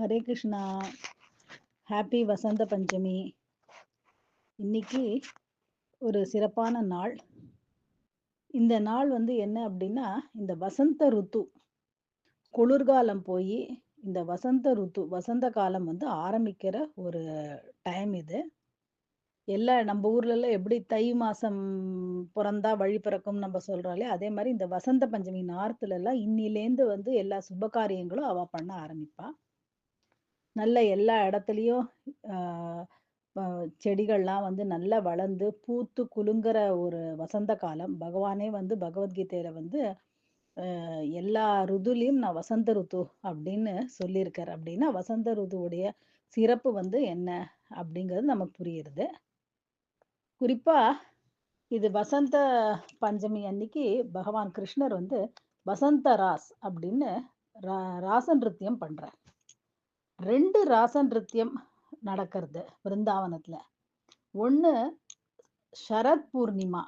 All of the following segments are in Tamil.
ஹரே கிருஷ்ணா. ஹாப்பி வசந்த பஞ்சமி. இன்னைக்கு ஒரு சிறப்பான நாள். இந்த நாள் வந்து என்ன அப்படின்னா இந்த வசந்த ருத்து. குளிர்காலம் போய் இந்த வசந்த ருத்து வசந்த காலம் வந்து ஆரம்பிக்கிற ஒரு டைம் இது. எல்லா நம்ம ஊர்லெல்லாம் எப்படி தை மாதம் பிறந்தா வழி பிறக்கும் நம்ம சொல்கிறாலே அதே மாதிரி இந்த வசந்த பஞ்சமி நார்த்துலலாம் இன்னிலேந்து வந்து எல்லா சுப காரியங்களும் அவ பண்ண ஆரம்பிப்பாள் நல்ல எல்லா இடத்துலையும் செடிகள்லாம் வந்து நல்லா வளர்ந்து பூத்து குலுங்குற ஒரு வசந்த காலம். பகவானே வந்து பகவத்கீதையில வந்து எல்லா ருதுலையும் நான் வசந்த ருத்து அப்படின்னு சொல்லியிருக்கார். அப்படின்னா வசந்த ருதுவுடைய சிறப்பு வந்து என்ன? அப்படிங்கிறது நமக்கு புரியுறது. குறிப்பா இது வசந்த பஞ்சமி அன்னைக்கு பகவான் கிருஷ்ணர் வந்து வசந்த ராஸ் அப்படின்னு ரா- ராச நிருத்தியம் பண்றார். ரெண்டு ராச நிருத்தியம் நடக்கிறது பிருந்தாவனத்துல ஒன்று சரத் பூர்ணிமா.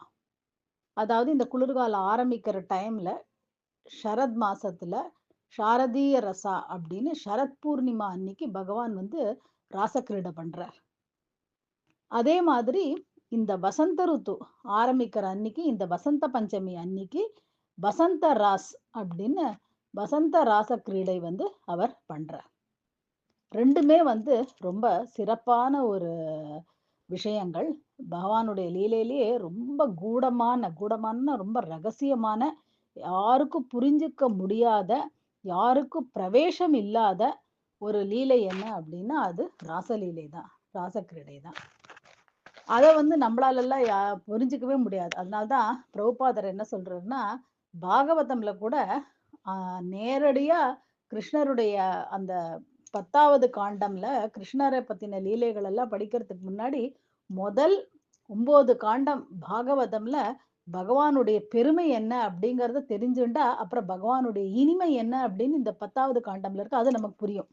அதாவது இந்த குளிர்காலம் ஆரம்பிக்கிற டைம்ல சரத் மாசத்துல சாரதீய ரசா அப்படின்னு சரத் பூர்ணிமா அன்னைக்கு பகவான் வந்து ராசக்கிரீடை பண்றார். அதே மாதிரி இந்த வசந்த ருத்து ஆரம்பிக்கிற அன்னைக்கு இந்த வசந்த பஞ்சமி அன்னைக்கு வசந்த ராஸ் அப்படின்னு வசந்த ராச கிரீடை வந்து அவர் பண்றார். ரெண்டுமே வந்து ரொம்ப சிறப்பான ஒரு விஷயங்கள். பகவானுடைய லீலையிலேயே ரொம்ப கூடமான கூடமான ரொம்ப ரகசியமான யாருக்கும் புரிஞ்சுக்க முடியாத யாருக்கும் பிரவேசம் இல்லாத ஒரு லீலை என்ன அப்படின்னா அது ராசலீலை தான் ராசக்கிரீடை தான். அதை வந்து நம்மளாலெல்லாம் யா- புரிஞ்சுக்கவே முடியாது. அதனால்தான் பிரபுபாதர் என்ன சொல்றாருன்னா பாகவதம்ல கூட நேரடியாக கிருஷ்ணருடைய அந்த பத்தாவது காண்டம்ல கிருஷ்ணரை பத்தின லீலைகள் எல்லாம் படிக்கிறதுக்கு முன்னாடி முதல் ஒன்பது காண்டம் பாகவதம்ல பகவானுடைய பெருமை என்ன அப்படிங்கறத தெரிஞ்சுண்டா அப்புறம் பகவானுடைய இனிமை என்ன அப்படின்னு இந்த பத்தாவது காண்டம்ல இருக்கு அது நமக்கு புரியும்.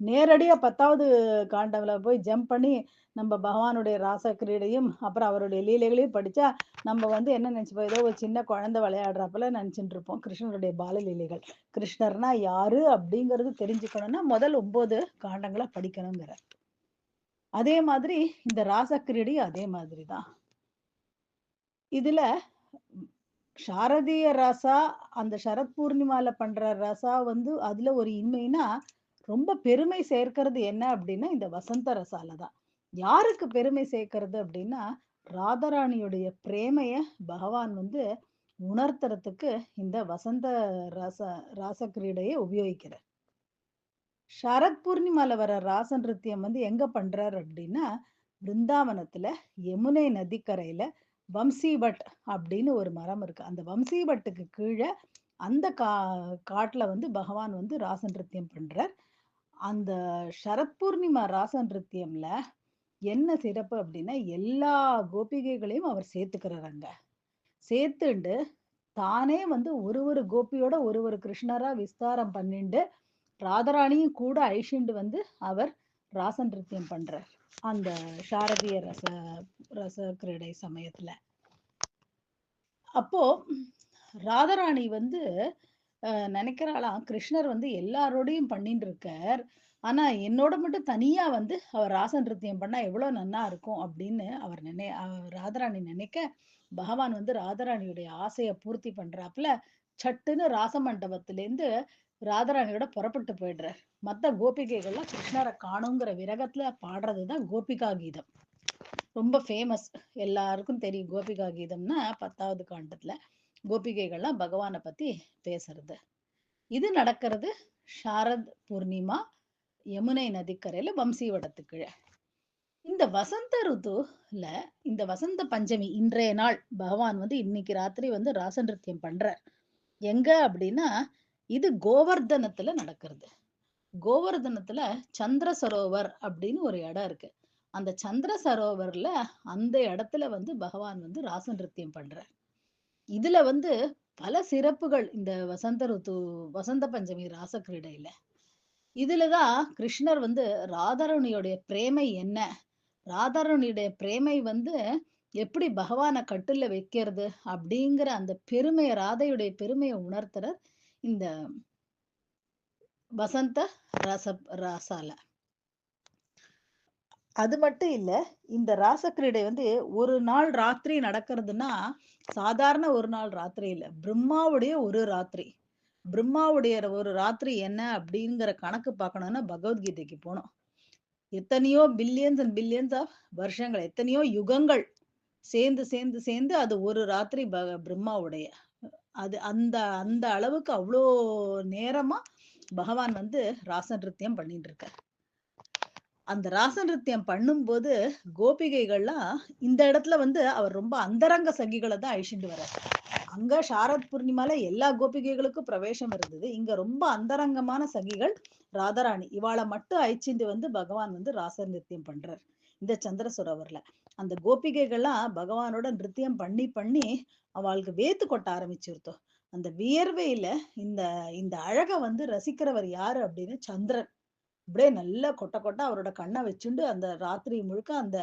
நேரடியாக பத்தாவது காண்டவில் போய் ஜம்ப் பண்ணி நம்ம பகவானுடைய ராச கிரீடையும் அப்புறம் அவருடைய லீலைகளையும் படிச்சா நம்ம வந்து என்ன நினச்சிப்போம்? ஏதோ ஒரு சின்ன குழந்தை விளையாடுறப்பல நினச்சிட்டு இருப்போம். கிருஷ்ணருடைய பால லீலைகள். கிருஷ்ணர்னா யாரு அப்படிங்கிறது தெரிஞ்சுக்கணும்னா முதல் ஒம்பது காண்டங்களை படிக்கணுங்கிற அதே மாதிரி இந்த ராச கிரீடையும் அதே மாதிரி தான் இதுல சாரதிய ரசா அந்த சரத் பூர்ணிமால பண்ற ரசா வந்து அதுல ஒரு இன்மைனா ரொம்ப பெருமை சேர்க்கிறது என்ன அப்படின்னா இந்த வசந்த ரசால தான். யாருக்கு பெருமை சேர்க்கிறது அப்படின்னா ராதாராணியுடைய பிரேமைய பகவான் வந்து உணர்த்துறதுக்கு இந்த வசந்த ரச ராச கிரீடையை உபயோகிக்கிறார். சரத் பூர்ணிமால வர ராச நிருத்தியம் வந்து எங்க பண்றார் அப்படின்னா பிருந்தாவனத்துல யமுனை நதிக்கரையில வம்சிபட் அப்படின்னு ஒரு மரம் இருக்கு. அந்த வம்சிபட்டுக்கு கீழே அந்த கா காட்டுல வந்து பகவான் வந்து ராச நிருத்தியம் பண்றார். அந்த சரத்பூர்ணிமா ராச நிருத்தியம்ல என்ன சிறப்பு அப்படின்னா எல்லா கோபிகைகளையும் அவர் சேர்த்துக்கிறார் சேர்த்துண்டு தானே வந்து ஒரு ஒரு கோபியோட ஒரு ஒரு கிருஷ்ணரா விஸ்தாரம் பண்ணிண்டு ராதராணியும் கூட அழிச்சுண்டு வந்து அவர் ராச நிருத்தியம் பண்றார். அந்த சாரதிய ரச ரச கிரீடை சமயத்துல. அப்போ ராதராணி வந்து அஹ், நினைக்கிறாளாம் கிருஷ்ணர் வந்து எல்லாரோடையும் பண்ணிட்டு இருக்கார் ஆனா என்னோட மட்டும் தனியா வந்து அவர் ராச நிருத்தியம் பண்ணா எவ்வளவு நன்னா இருக்கும் அப்படின்னு அவர் நினை அவர் ராதராணி நினைக்க பகவான் வந்து ராதராணியுடைய ஆசையை பூர்த்தி பண்றாப்புல சட்டுன்னு ராச மண்டபத்திலேருந்து ராதராணியோட புறப்பட்டு போயிடுறார். மற்ற கோபிகைகள்லாம் கிருஷ்ணரை காணுங்கிற விரகத்துல பாடுறதுதான் கோபிகா கீதம். ரொம்ப ஃபேமஸ் எல்லாருக்கும் தெரியும் கோபிகா கீதம்னா பத்தாவது காண்டத்துல. கோபிகைகள்லாம் பகவானை பத்தி பேசுறது. இது நடக்கிறது சாரத் பூர்ணிமா யமுனை நதிக்கரையில வம்சிவடத்துக்கு. இந்த வசந்த ருதுல இந்த வசந்த பஞ்சமி இன்றைய நாள் பகவான் வந்து இன்னைக்கு ராத்திரி வந்து ராசநிருத்தியம் பண்றார். எங்க அப்படின்னா இது கோவர்தனத்துல நடக்கிறது. கோவர்தனத்துல சந்திர சரோவர் அப்படின்னு ஒரு இடம் இருக்கு. அந்த சந்திர சரோவர்ல அந்த இடத்துல வந்து பகவான் வந்து ராசநிருத்தியம் பண்றார். இதுல வந்து பல சிறப்புகள் இந்த வசந்த ருத்து வசந்த பஞ்சமி ராச கிரீடையில இதுலதான் கிருஷ்ணர் வந்து ராதாரணியுடைய பிரேமை என்ன? ராதாரணியுடைய பிரேமை வந்து எப்படி பகவானை கட்டுல வைக்கிறது அப்படிங்கிற அந்த பெருமையை ராதையுடைய பெருமையை உணர்த்துற இந்த வசந்த ரச ராசால. அது மட்டும் இல்ல இந்த ராசக்கிரீடை வந்து ஒரு நாள் ராத்திரி நடக்கிறதுனா சாதாரண ஒரு நாள் ராத்திரி இல்ல பிரம்மாவுடைய ஒரு ராத்திரி. பிரம்மாவுடைய ஒரு ராத்திரி என்ன அப்படிங்கிற கணக்கு பார்க்கணும்னா பகவத்கீதைக்கு போனோம். எத்தனையோ பில்லியன்ஸ் அண்ட் பில்லியன்ஸ் ஆஃப் வருஷங்கள் எத்தனையோ யுகங்கள் சேர்ந்து சேர்ந்து சேர்ந்து அது ஒரு ராத்திரி ப பிரம்மாவுடைய. அது அந்த அந்த அளவுக்கு அவ்வளோ நேரமா பகவான் வந்து ராச நிருத்தியம் பண்ணிட்டு இருக்கார். அந்த ராச நிருத்தியம் பண்ணும்போது கோபிகைகள்லாம் இந்த இடத்துல வந்து அவர் ரொம்ப அந்தரங்க சகிகளை தான் அழிச்சுட்டு வர்றார். அங்க சாரத் பூர்ணிமால எல்லா கோபிகைகளுக்கும் பிரவேசம் இருந்தது. இங்க ரொம்ப அந்தரங்கமான சகிகள் ராதாராணி. இவாளை மட்டும் அழிச்சிண்டு வந்து பகவான் வந்து ராச நிருத்தியம் பண்றார். இந்த சந்திர சுரவர்ல அந்த கோபிகைகள்லாம் பகவானோட நிருத்தியம் பண்ணி பண்ணி அவளுக்கு வேத்து கொட்ட ஆரம்பிச்சிருத்தோம். அந்த வியர்வையில இந்த இந்த அழக வந்து ரசிக்கிறவர் யாரு அப்படின்னு சந்திரன். அப்படியே நல்லா கொட்ட கொட்ட அவரோட கண்ணை வச்சுண்டு அந்த ராத்திரி முழுக்க அந்த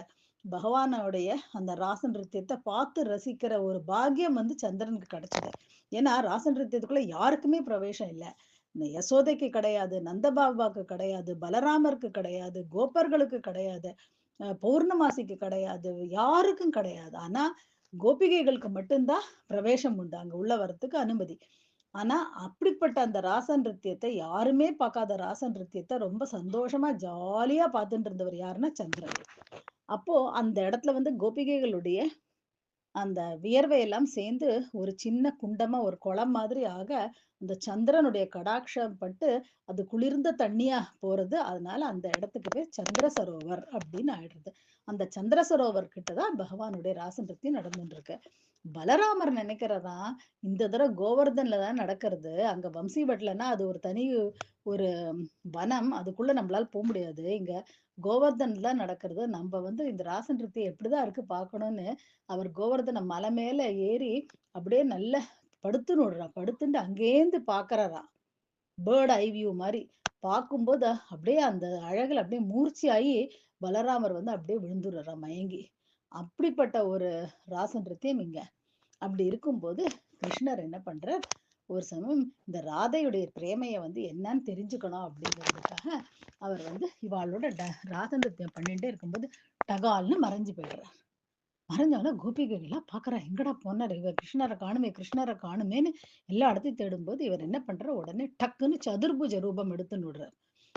பகவானோடைய அந்த ராச நிருத்தியத்தை பார்த்து ரசிக்கிற ஒரு பாக்கியம் வந்து சந்திரனுக்கு கிடைச்சது. ஏன்னா ராச நிருத்தியத்துக்குள்ள யாருக்குமே பிரவேசம் இல்லை. இந்த யசோதைக்கு கிடையாது நந்தபாபாவுக்கு கிடையாது பலராமருக்கு கிடையாது கோபர்களுக்கு கிடையாது பௌர்ணமாசிக்கு கிடையாது யாருக்கும் கிடையாது. ஆனா கோபிகைகளுக்கு மட்டும்தான் பிரவேசம் உண்டு. அங்க உள்ள வரத்துக்கு அனுமதி. ஆனா அப்படிப்பட்ட அந்த ராச நிருத்தியத்தை யாருமே பார்க்காத ராச நிருத்தியத்தை ரொம்ப சந்தோஷமா ஜாலியா பார்த்துட்டு இருந்தவர் யாருன்னா சந்திரன். அப்போ அந்த இடத்துல வந்து கோபிகைகளுடைய அந்த வியர்வையெல்லாம் சேர்ந்து ஒரு சின்ன குண்டமா ஒரு குளம் மாதிரி ஆக அந்த சந்திரனுடைய கடாட்சம் பட்டு அது குளிர்ந்த தண்ணியா போறது அதனால அந்த இடத்துக்கு பேர் சந்திர சரோவர் அப்படின்னு ஆயிடுறது. அந்த சந்திர சரோவர் கிட்டதான் பகவானுடைய ராசநிறுத்தி நடந்துட்டு இருக்கு. பலராமர் நினைக்கிறதா? இந்த தடவை கோவர்தன்ல தான் நடக்கிறது. அங்க வம்சிபட்லன்னா அது ஒரு தனி ஒரு வனம். அதுக்குள்ள நம்மளால போக முடியாது. இங்க கோவர்தன்ல நடக்கிறது. நம்ம வந்து இந்த ராசநிறுத்தி எப்படிதான் இருக்கு பார்க்கணும்னு அவர் கோவர்தன மலை மேல ஏறி அப்படியே நல்ல படுத்து நோடுறா படுத்துட்டு அங்கேருந்து பாக்குறாராம் பேர்ட் ஐ வியூ மாதிரி. பார்க்கும்போது அப்படியே அந்த அழகுல அப்படியே மூர்ச்சி ஆகி பலராமர் வந்து அப்படியே விழுந்துடுறாரா மயங்கி. அப்படிப்பட்ட ஒரு ராசன்றத்தையும் இங்க. அப்படி இருக்கும்போது கிருஷ்ணர் என்ன பண்றார்? ஒரு சமயம் இந்த ராதையுடைய பிரேமையை வந்து என்னன்னு தெரிஞ்சுக்கணும் அப்படிங்கிறதுக்காக அவர் வந்து இவாளோட ட ராசநிருத்தியம் பண்ணிட்டே இருக்கும்போது டகால்னு மறைஞ்சு போயிடுறார். மறைஞ்சவன கோபிகைகள்லாம் பாக்குறா எங்கடா போனார் இவர் கிருஷ்ணரை காணுமே கிருஷ்ணரை காணுமேன்னு எல்லா இடத்தையும் தேடும்போது இவர் என்ன பண்றார்? உடனே டக்குன்னு சதுர்புஜ ரூபம் எடுத்துன்னு விடுறார்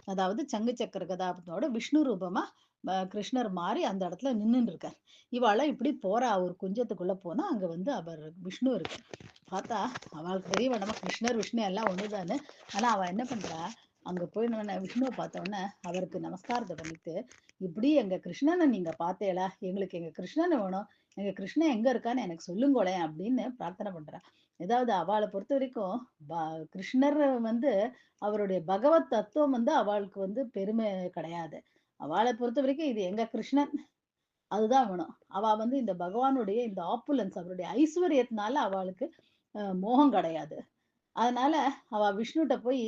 அதாவது சங்கு சக்கர கதாபத்தோட விஷ்ணு ரூபமா கிருஷ்ணர் மாறி அந்த இடத்துல நின்றுட்டு இருக்கார் இவாளாம் இப்படி போறா ஒரு குஞ்சத்துக்குள்ள போனா அங்க வந்து அவர் விஷ்ணு இருக்கு பார்த்தா அவளுக்கு தெரிய வேண்டாமா கிருஷ்ணர் விஷ்ணு எல்லாம் ஒண்ணுதானு ஆனா அவ என்ன பண்றா? அங்க போய் விஷ்ணுவை பார்த்தோன்னே அவருக்கு நமஸ்காரத்தை பண்ணிட்டு இப்படி எங்க கிருஷ்ணனை நீங்க பார்த்தேளா? எங்களுக்கு எங்க கிருஷ்ணனை வேணும். எங்க கிருஷ்ணன் எங்க இருக்கான்னு எனக்கு சொல்லுங்களேன் அப்படின்னு பிரார்த்தனை பண்றா. ஏதாவது அவளை பொறுத்த வரைக்கும் கிருஷ்ணர் வந்து அவருடைய பகவத் தத்துவம் வந்து அவளுக்கு வந்து பெருமை கிடையாது. அவளை பொறுத்த வரைக்கும் இது எங்க கிருஷ்ணன். அதுதான் வேணும் அவ வந்து இந்த பகவானுடைய இந்த ஆப்புலன்ஸ் அவருடைய ஐஸ்வர்யத்தினால அவளுக்கு மோகம் கிடையாது. அதனால அவ விஷ்ணுகிட்ட போய்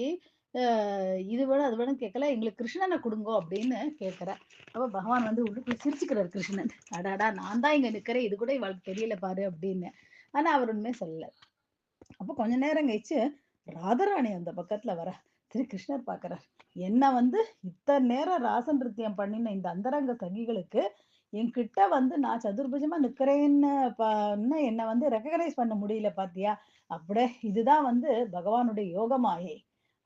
இது வேணும் அது வேணும் கேட்கல எங்களுக்கு கிருஷ்ணனை கொடுங்கோ அப்படின்னு கேட்கிற. அப்ப பகவான் வந்து உள்ளுக்குள்ள சிரிச்சுக்கிறார் கிருஷ்ணன். அடாடா நான் தான் இங்க நிக்கிறேன் இது கூட இவளுக்கு தெரியல பாரு அப்படின்னு. ஆனா அவர் உண்மையே சொல்லல. அப்ப கொஞ்ச நேரம் கழிச்சு ராதராணி அந்த பக்கத்துல வர திரு கிருஷ்ணர் பாக்குறார். என்ன வந்து இத்தனை நேரம் ராசநிருத்தியம் பண்ணின இந்த அந்தரங்க சகிகளுக்கு என்கிட்ட வந்து நான் சதுர்புஜமா நிக்கிறேன்னு என்ன வந்து ரெக்கக்னைஸ் பண்ண முடியல பாத்தியா? அப்படியே இதுதான் வந்து பகவானுடைய யோகமாயை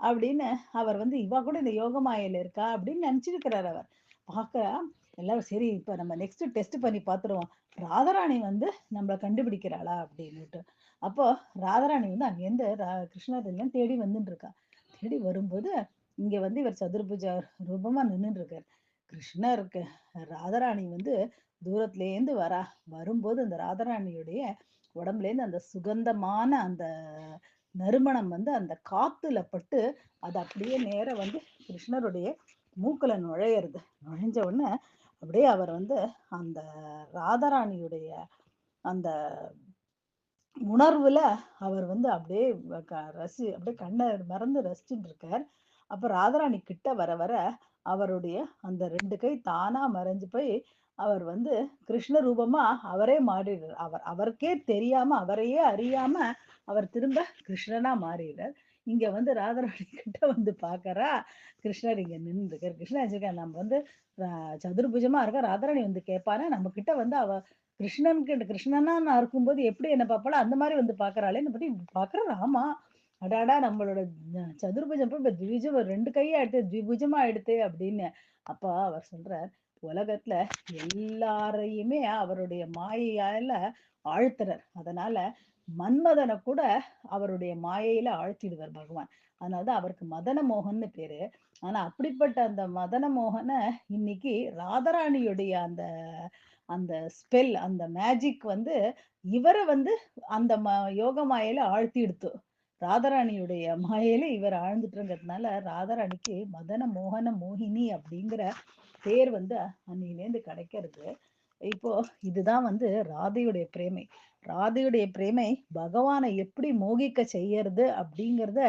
அப்படின்னு அவர் வந்து இவா கூட இந்த யோகமாயில இருக்கா? அப்படின்னு நினைச்சிருக்கிறார் அவர். பார்க்க எல்லாரும் சரி இப்ப நம்ம நெக்ஸ்ட் டெஸ்ட் பண்ணி பாத்துருவோம். ராதாராணி வந்து நம்மளை கண்டுபிடிக்கிறாளா? அப்படின்னுட்டு. அப்போ ராதாராணி வந்து அங்கேருந்து கிருஷ்ணர் தேடி வந்துட்டு இருக்கா தேடி வரும்போது இங்க வந்து இவர் சதுர்புஜ ரூபமா நின்றுட்டு இருக்கார் கிருஷ்ணருக்கு ராதாராணி வந்து தூரத்துலேருந்து வரா. வரும்போது அந்த ராதாராணியுடைய உடம்புலேருந்து அந்த சுகந்தமான அந்த நறுமணம் வந்து அந்த காத்துல பட்டு அது அப்படியே நேர வந்து கிருஷ்ணருடைய மூக்குல நுழையிறது. நுழைஞ்ச உடனே அப்படியே அவர் வந்து அந்த ராதாராணியுடைய அந்த உணர்வுல அவர் வந்து அப்படியே ரசி அப்படியே கண்ணை மறந்து ரசிச்சுட்டு இருக்கார். அப்ப ராதாராணி கிட்ட வர வர அவருடைய அந்த ரெண்டு கை தானா மறைஞ்சு போய் அவர் வந்து கிருஷ்ண ரூபமா அவரே மாறிடுறார். அவர் அவருக்கே தெரியாம அவரையே அறியாம அவர் திரும்ப கிருஷ்ணனா மாறிடுறார். இங்க வந்து ராதாராணி கிட்ட வந்து பாக்குறா கிருஷ்ணர் இங்க நின்று கிருஷ்ணா வச்சிருக்கா நம்ம வந்து ரா- சதுர்புஜமா இருக்க ராதாராணி வந்து கேட்பானா நம்ம கிட்ட வந்து அவ கிருஷ்ணன் கிருஷ்ணனா நான் இருக்கும்போது எப்படி என்ன பாப்பாளோ அந்த மாதிரி வந்து பாக்குறாளே பத்தி பாக்குற ராமா அடாடா நம்மளோட சதுர்புஜம் இப்ப த்விஜம் ரெண்டு கையா எடுத்து த்விபுஜமா எடுத்து அப்படின்னு அப்ப அவர் சொல்றார் உலகத்துல எல்லாரையுமே அவருடைய மாயையால ஆழ்த்துறார். அதனால மன்மதனை கூட அவருடைய மாயையில ஆழ்த்திடுவார் பகவான். அதனாலதான் அவருக்கு மதன மோகன்னு பேரு. ஆனா அப்படிப்பட்ட அந்த மதன மோகனை இன்னைக்கு ராதராணியுடைய அந்த அந்த ஸ்பெல் அந்த மேஜிக் வந்து இவரை வந்து அந்த ம யோக மாயையில ஆழ்த்தி எடுத்து ராதாராணியுடைய மாயையில இவர் ஆழ்ந்துட்டுங்கிறதுனால ராதாராணிக்கு மதன மோகன மோகினி அப்படிங்கிற பேர் வந்து அன்னையிலேருந்து கிடைக்கிறது. இப்போ இதுதான் வந்து ராதையுடைய பிரேமை. ராதையுடைய பிரேமை பகவானை எப்படி மோகிக்க செய்யறது அப்படிங்கிறத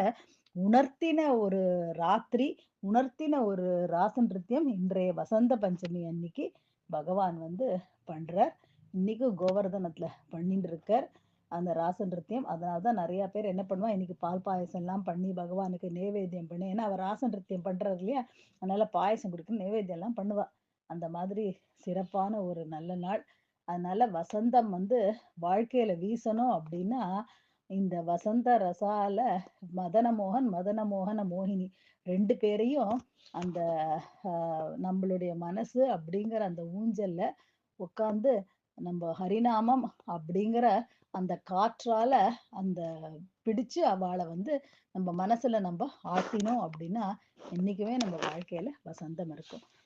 உணர்த்தின ஒரு ராத்திரி உணர்த்தின ஒரு ராச நிருத்தியம் இன்றைய வசந்த பஞ்சமி அன்னைக்கு பகவான் வந்து பண்றார். இன்னைக்கு கோவர்தனத்துல பண்ணிட்டு இருக்கார் அந்த ராச நிருத்தியம் அதனாலதான் நிறைய பேர் என்ன பண்ணுவா இன்னைக்கு பால் பாயசம் எல்லாம் பண்ணி பகவானுக்கு நைவேத்தியம் பண்ணி ஏன்னா அவர் ராச நிருத்தியம் பண்றாரு இல்லையா? அதனால பாயசம் கொடுக்க நைவேத்தியம் எல்லாம் பண்ணுவா. அந்த மாதிரி சிறப்பான ஒரு நல்ல நாள். அதனால வசந்தம் வந்து வாழ்க்கையில வீசணும் அப்படின்னா இந்த வசந்த ரசால மதன மோகன் மதன மோகன மோகினி ரெண்டு பேரையும் அந்த நம்மளுடைய மனசு அப்படிங்கிற அந்த ஊஞ்சல்ல உட்கார்ந்து நம்ம ஹரிநாமம் அப்படிங்கிற அந்த காற்றால அந்த பிடிச்சு அவளை வந்து நம்ம மனசுல நம்ம ஆட்டினோம் அப்படின்னா என்னைக்குமே நம்ம வாழ்க்கையில வசந்தம் இருக்கும்.